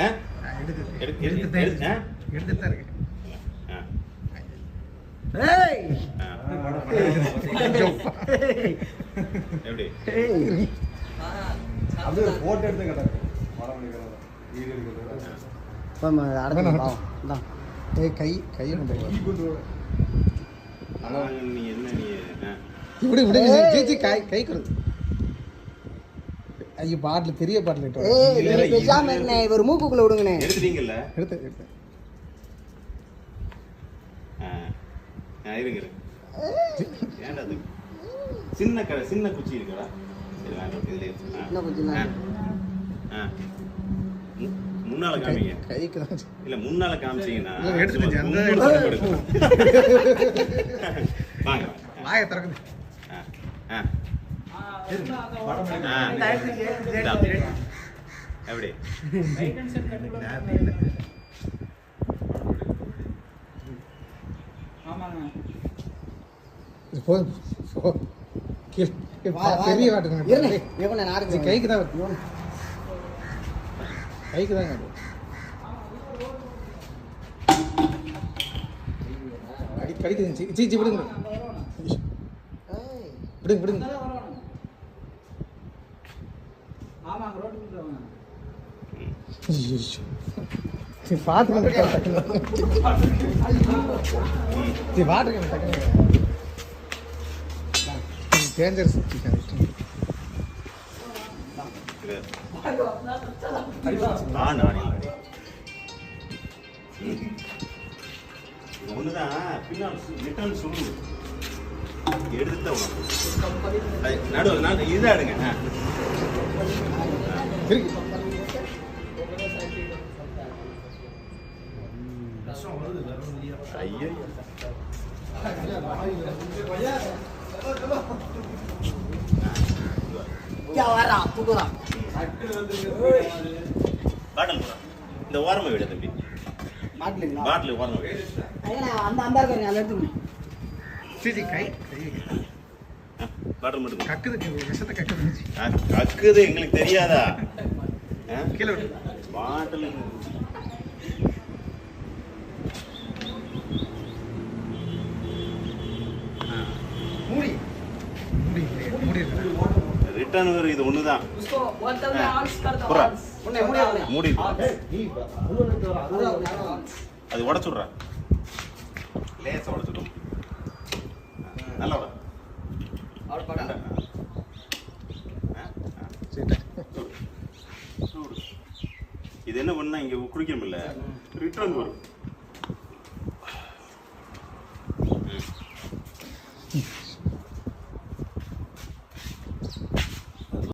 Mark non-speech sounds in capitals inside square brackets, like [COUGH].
ஆ? எடுத்து கேட்டாரு. படம் எடுக்கிறது, video எடுக்கிறது. கை கையை கொண்டு வா. ஆனா, நீ என்ன நீ ஆ. இப்படி இப்படி ஜி கை கை கொடு. ஐயோ பாட்டில் பெரிய பாட்டில். ஏய் பேசாம என்ன இவர் மூக்குக்குள்ள விடுங்கண்ணே எடுத்துட்டீங்கல்ல எடுத்து எடுத்து இருங்க. ஏன்டா அது சின்ன கடை சின்ன குச்சி இருக்குடா சரி வேண்டாம் இதுல கொஞ்சம் ஆ. தான் முன்னால கை காமிங்க கைக்கு தான் இல்ல முன்னால காமிச்சீங்கன்னா எடுத்துட்டு அந்த. [LAUGHS] வாங்க வாங்க. வாயை திறக்குது ஆ. ஆ. படம் எப்படி போதும் பெரிய வாட்டுங்க கைக்கு தான் கைக்கு கடிக்குது சீ விடுங்க விடுங்க விடுங்க ஐயோ. சரி, பாத்துக்கோங்க சரி, பாத்துக்கோங்க டக்குனு. டேஞ்சரஸ் சிக்கன் ஒண்ணுதான் பின்னால் ரிட்டர்ன் எடுத்து நடுவில் நான் இந்த ஓரமாக விட தம்பி மாட்டலைங்களா? பாட்டில் ஓரமாக விடு அந்த அந்த இருக்காரு, அதை எடுத்துக்கணும். சரி கை பாட்டில் மட்டும். கக்குது விஷத்தை கக்குது கக்குது எங்களுக்கு தெரியாதா? கீழே பாட்டில். ரிட்டர்ன் வேறு இது ஒன்று தான் மூடி. அது உடச்சுட்றா லேசா உடச்சுடும் நல்லா உட ஆ, ஆ. சரி சூடு. சூடு. இது என்ன பண்ணால் இங்க குடிக்கணும்ல. ரிட்டர்ன் வரும்.